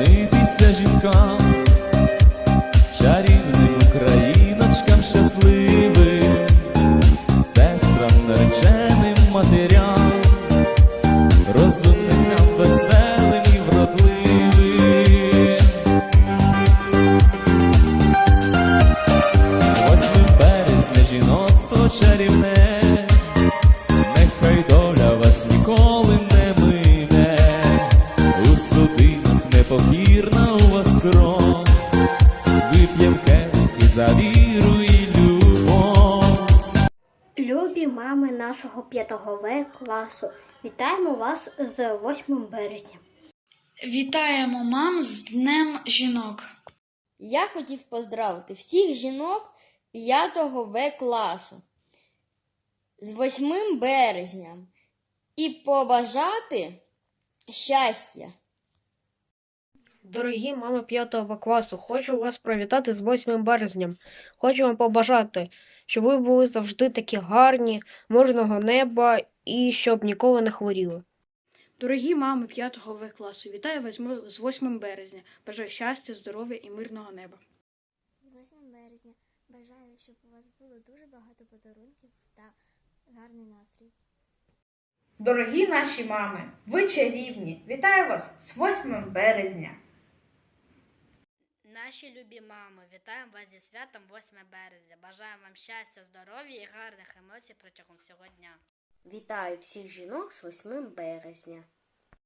вклонитися жінкам, 5 В класу, вітаємо вас з 8 березня. Вітаємо мам з Днем жінок. Я хотів поздравити всіх жінок 5 В класу з 8 березня і побажати щастя. Дорогі мами 5 класу, хочу вас привітати з 8 березням. Хочу вам побажати, щоб ви були завжди такі гарні, мирного неба і щоб ніколи не хворіли. Дорогі мами 5 В класу, вітаю вас з 8 березня. Бажаю щастя, здоров'я і мирного неба. З 8 березня бажаю, щоб у вас було дуже багато подарунків та гарний настрій. Дорогі наші мами, ви чарівні! Вітаю вас з 8 березня! Наші любі мами, вітаємо вас зі святом 8 березня. Бажаємо вам щастя, здоров'я і гарних емоцій протягом всього дня. Вітаю всіх жінок з 8 березня.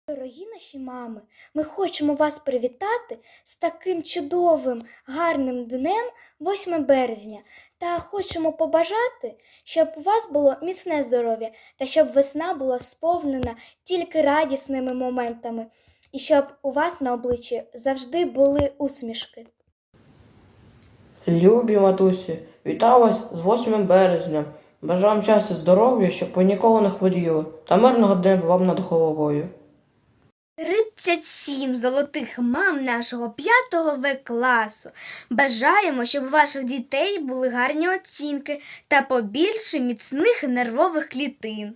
Дорогі наші мами, ми хочемо вас привітати з таким чудовим, гарним днем 8 березня та хочемо побажати, щоб у вас було міцне здоров'я та щоб весна була сповнена тільки радісними моментами, і щоб у вас на обличчі завжди були усмішки. Любі матусі, вітаю вас з 8 березня. Бажаю вам щастя, здоров'я, щоб ви ніколи не хворіли, та мирного дня вам над головою. 37 золотих мам нашого 5 В класу. Бажаємо, щоб у ваших дітей були гарні оцінки та побільше міцних нервових клітин.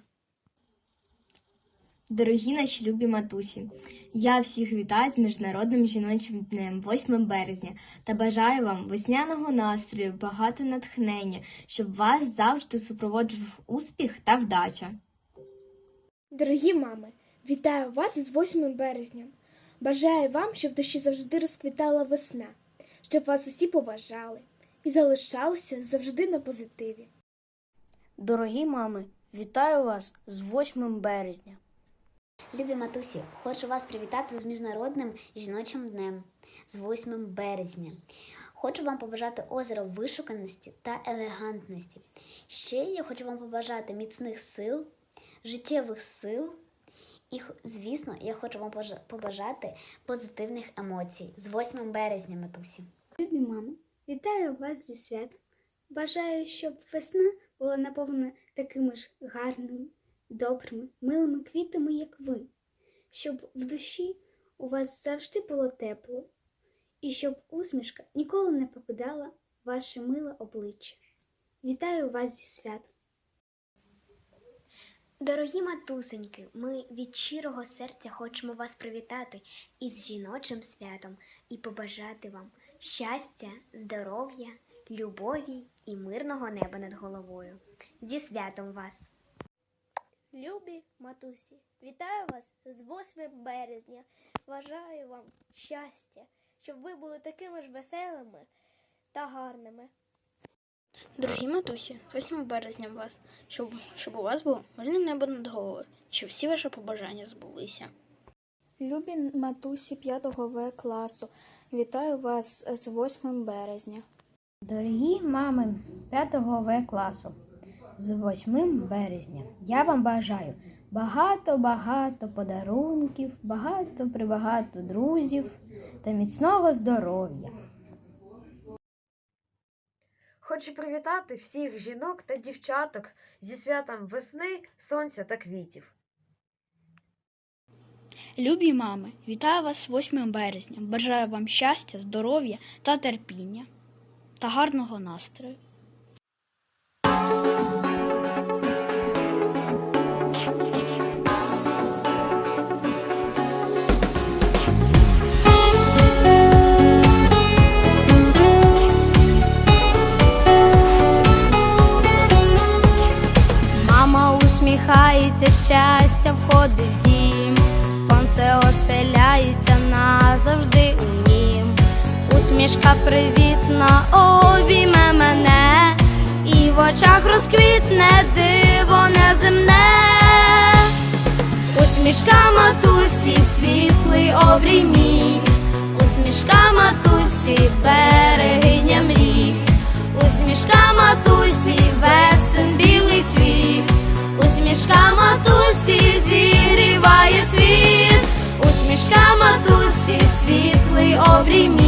Дорогі наші любі матусі, я всіх вітаю з Міжнародним жіночим днем 8 березня та бажаю вам весняного настрою, багато натхнення, щоб вас завжди супроводжував успіх та вдача. Дорогі мами, вітаю вас з 8 березня. Бажаю вам, щоб в душі завжди розквітала весна, щоб вас усі поважали і залишалися завжди на позитиві. Дорогі мами, вітаю вас з 8 березня. Любі матусі, хочу вас привітати з Міжнародним жіночим днем з 8 березня. Хочу вам побажати озеро вишуканості та елегантності. Ще я хочу вам побажати міцних сил, життєвих сил. І, звісно, я хочу вам побажати позитивних емоцій з 8 березня, матусі. Любі мами, вітаю вас зі святом. Бажаю, щоб весна була наповнена такими ж гарними, добрими, милими квітами, як ви, щоб в душі у вас завжди було тепло, і щоб усмішка ніколи не покидала ваше миле обличчя. Вітаю вас зі святом! Дорогі матусеньки, ми від щирого серця хочемо вас привітати із жіночим святом і побажати вам щастя, здоров'я, любові і мирного неба над головою. Зі святом вас! Любі матусі, вітаю вас з 8 березня. Бажаю вам щастя, щоб ви були такими ж веселими та гарними. Дорогі матусі, з 8 березня вас, щоб, щоб у вас було мирне небо над головою, щоб всі ваші побажання збулися. Любі матусі 5 В класу, вітаю вас з 8 березня. Дорогі мами 5 В класу з 8 березня я вам бажаю багато-багато подарунків, багато прибагато друзів та міцного здоров'я. Хочу привітати всіх жінок та дівчаток зі святом весни, сонця та квітів. Любі мами, вітаю вас з 8 березня. Бажаю вам щастя, здоров'я та терпіння та гарного настрою. Усмішка привітна обійме мене, і в очах розквітне диво неземне. Усмішка матусі, світлий обрій мій, усмішка матусі, берегиня мрій, усмішка матусі, весен білий цвіт, усмішка матусі зігріває світ, усмішка матусі, світлий обрій мій,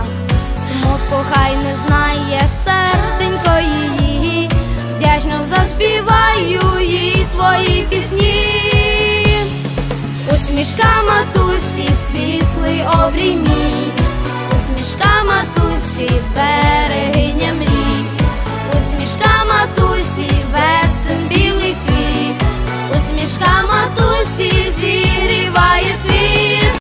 пісні, усмішка матусі, світлий обрій мій.